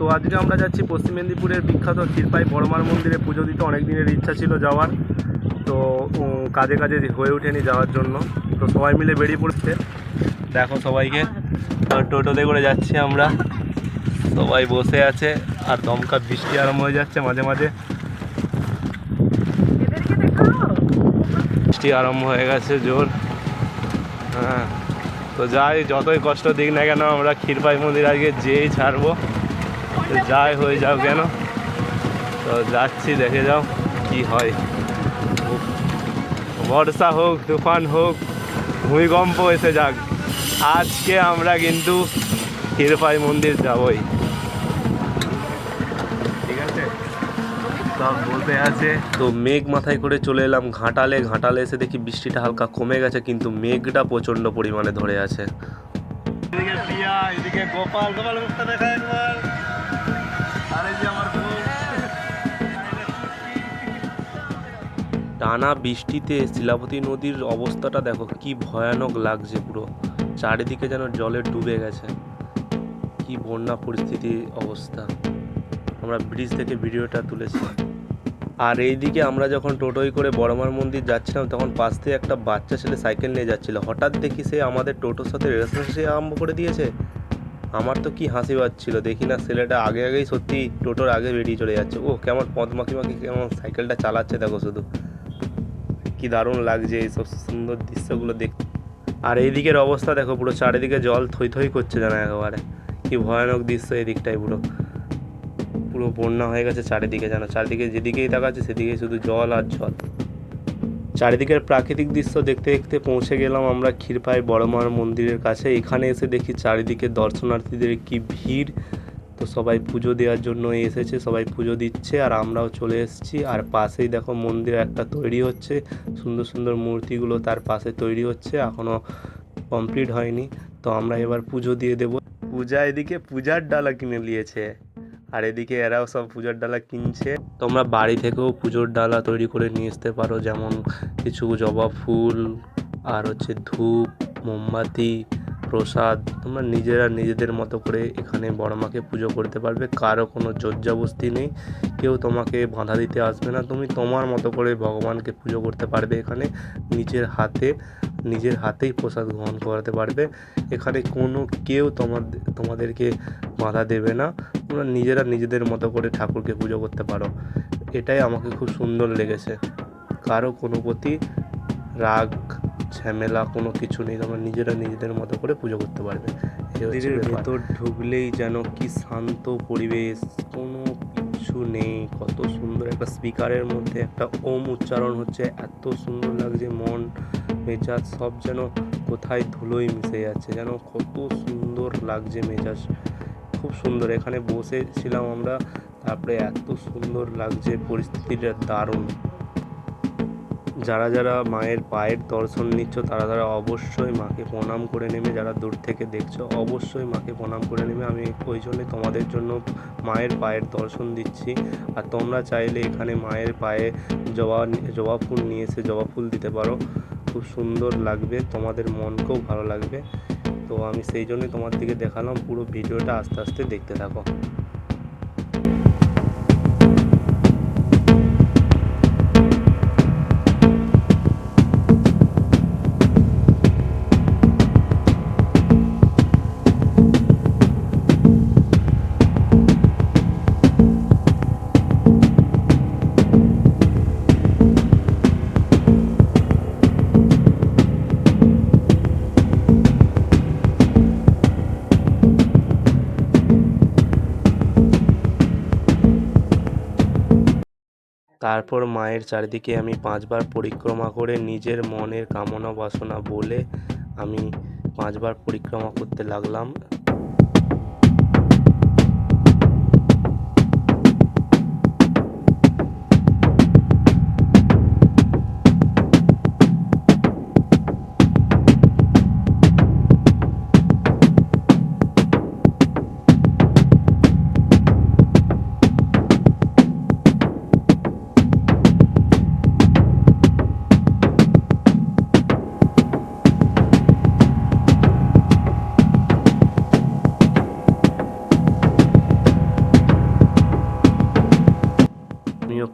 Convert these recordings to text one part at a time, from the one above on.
তো আজকে আমরা যাচ্ছি পশ্চিম মেদিনীপুরের বিখ্যাত ক্ষীরপাই বড়মার মন্দিরে। পুজো দিতে অনেক দিনের ইচ্ছা ছিল যাওয়ার। তো কাজে কাজে হয়ে ওঠেনি যাওয়ার জন্য। তো সবাই মিলে বেরিয়ে পড়ছে। দেখো সবাইকে। টোটোতে করে যাচ্ছি আমরা। সবাই বসে আছে আর দমকা বৃষ্টি আরম্ভ হয়ে যাচ্ছে মাঝে মাঝে। বৃষ্টি আরম্ভ হয়ে গেছে জোর। হ্যাঁ। তো যাই যতই কষ্ট দিক না কেন আমরা ক্ষীরপাই মন্দির আজকে যেই ছাড়বো। যাই হয়ে যাও কেন? তো যাচ্ছি, দেখে যাও কি হয়। বর্ষা হোক, তুফান হোক, ভূমিকম্প এসে যাক। আজকে আমরা কিন্তু ক্ষীরপাই মন্দির যাবই। বলতে আছে। তো মেঘ মাথায় করে চলে এলাম ঘাটালে। ঘাটালে এসে দেখি বৃষ্টিটা হালকা কমে গেছে, কিন্তু মেঘটা প্রচণ্ড পরিমাণে ধরে আছে। এদিকে এদিকে গোপাল। গোপাল, মুখটা দেখা একবার টানা বৃষ্টিতে শিলাবতী নদীর অবস্থাটা দেখো, কি ভয়ানক লাগছে পুরো। চারিদিকে যেন জলে ডুবে গেছে। কি বন্যা পরিস্থিতি অবস্থা। আমরা ব্রিজ থেকে ভিডিওটা তুলেছি। আর এইদিকে আমরা যখন টোটোয় করে বড়মার মন্দির যাচ্ছিলাম, তখন পাশ থেকে একটা বাচ্চা ছেলে সাইকেল নিয়ে যাচ্ছিল। হঠাৎ দেখি সে আমাদের টোটোর সাথে রেসারেসি আরম্ভ করে দিয়েছে। আমার তো কি হাসি পাচ্ছিল, দেখি না ছেলেটা আগে আগেই সত্যি টোটোর আগে বেরিয়ে চলে যাচ্ছে। ও কেমন পদমাখি মাখি কেমন সাইকেলটা চালাচ্ছে, দেখো শুধু। কি দারুণ লাগছে এইসব সুন্দর দৃশ্যগুলো দেখতে আর এই দিকের অবস্থা দেখো পুরো, চারিদিকে জল থই থই করছে যেন একেবারে। কি ভয়ানক দৃশ্য এই দিকটাই পুরো। পুরো বন্যা হয়ে গেছে চারিদিকে যেন, চারিদিকে যেদিকেই তাকাচ্ছে সেদিকেই শুধু জল আর জল। চারিদিকের প্রাকৃতিক দৃশ্য দেখতে দেখতে পৌঁছে গেলাম আমরা ক্ষীরপাই বড়মার মন্দিরের কাছে। এখানে এসে দেখি চারিদিকে দর্শনার্থীদের কি ভিড় তো সবাই পুজো দেওয়ার জন্য এসেছে, সবাই পুজো দিচ্ছে আর আমরাও চলে এসেছি। আর পাশেই দেখো মন্দির একটা তৈরি হচ্ছে, সুন্দর সুন্দর মূর্তিগুলো তার পাশে তৈরি হচ্ছে এখনও কমপ্লিট হয়নি। তো আমরা এবার পুজো দিয়ে দেব। পূজা এদিকে পূজার ডালা কিনে নিয়েছে, আর এদিকে এরাও সব পূজার ডালা কিনছে। তোমরা বাড়ি থেকেও পুজোর ডালা তৈরি করে নিয়ে আসতে পারো, যেমন কিছু জবা ফুল, আর হচ্ছে ধূপ, মোমবাতি প্রসাদ। তোমরা নিজেরা নিজেদের মতো করে এখানে বড় মাকে পুজো করতে পারবে। কারও কোনো জোরজাবস্তি নেই। কেউ তোমাকে বাধা দিতে আসবে না। তুমি তোমার মতো করে ভগবানকে পুজো করতে পারবে এখানে। নিজের হাতে, নিজের হাতেই প্রসাদ গ্রহণ করাতে পারবে। এখানে কোনো কেউ তোমাদের তোমাদেরকে বাধা দেবে না। তোমরা নিজেরা নিজেদের মতো করে ঠাকুরকে পুজো করতে পারো। এটাই আমাকে খুব সুন্দর লেগেছে। কারও কোনো প্রতি রাগ ঝামেলা কোনো কিছু নেই তোমরা নিজেরা নিজেদের মতো করে পুজো করতে পারবে। মন্দিরের ভেতর ঢুকলেই যেন কি শান্ত পরিবেশ কোনো কিছু নেই। কত সুন্দর একটা স্পিকারের মধ্যে একটা ওম উচ্চারণ হচ্ছে এত সুন্দর লাগছে মন মেজাজ সব যেন কোথায় ধুলোই মিশে যাচ্ছে যেন কত সুন্দর লাগছে মেজাজ। খুব সুন্দর এখানে বসেছিলাম আমরা তারপরে এত সুন্দর লাগছে পরিস্থিতিটা দারুণ। যারা যারা মায়ের পায়ের দর্শন নিচ্ছ, তারা তারা অবশ্যই মাকে প্রণাম করে নেবে। যারা দূর থেকে দেখছ, অবশ্যই মাকে প্রণাম করে নেবে। আমি ওই জন্যই তোমাদের জন্য মায়ের পায়ের দর্শন দিচ্ছি। আর তোমরা চাইলে এখানে মায়ের পায়ে জবা জবা ফুল নিয়ে এসে জবা ফুল দিতে পারো। খুব সুন্দর লাগবে, তোমাদের মনকেও ভালো লাগবে। তো আমি সেই জন্যই তোমার দিকে দেখালাম। পুরো ভিডিওটা আস্তে আস্তে দেখতে থাকো। তারপর মায়ের চারিদিকে আমি পাঁচবার পরিক্রমা করে নিজের মনের কামনা বাসনা বলে আমি পাঁচবার পরিক্রমা করতে লাগলাম।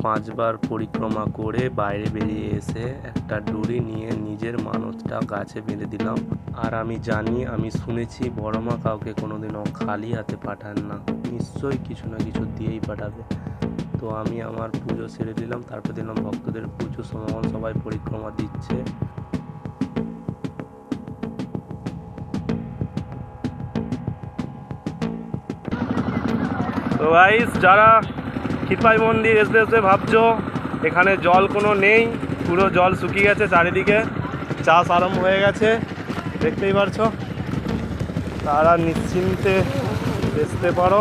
পাঁচবার পরিক্রমা করে বাইরে বেরিয়ে এসে একটা ডুরি নিয়ে নিজের মানতটা গাছে বেঁধে দিলাম। আর আমি জানি, আমি শুনেছি বড় মা কাউকে কোনোদিনও খালি হাতে পাঠান না। নিশ্চয়ই কিছু না কিছু দিয়েই পাঠাবে। তো আমি আমার পুজো সেরে দিলাম। তারপর দিলাম ভক্তদের পুজো সমাগম, সবাই পরিক্রমা দিচ্ছে। তো গাইস যারা ক্ষিপাই মন্দির এসে এসে ভাবছ? এখানে জল কোনো নেই, পুরো জল শুকিয়ে গেছে চারিদিকে। চাষ আরম্ভ হয়ে গেছে, দেখতেই পারছ। তারা নিশ্চিন্তে বেচতে পারো।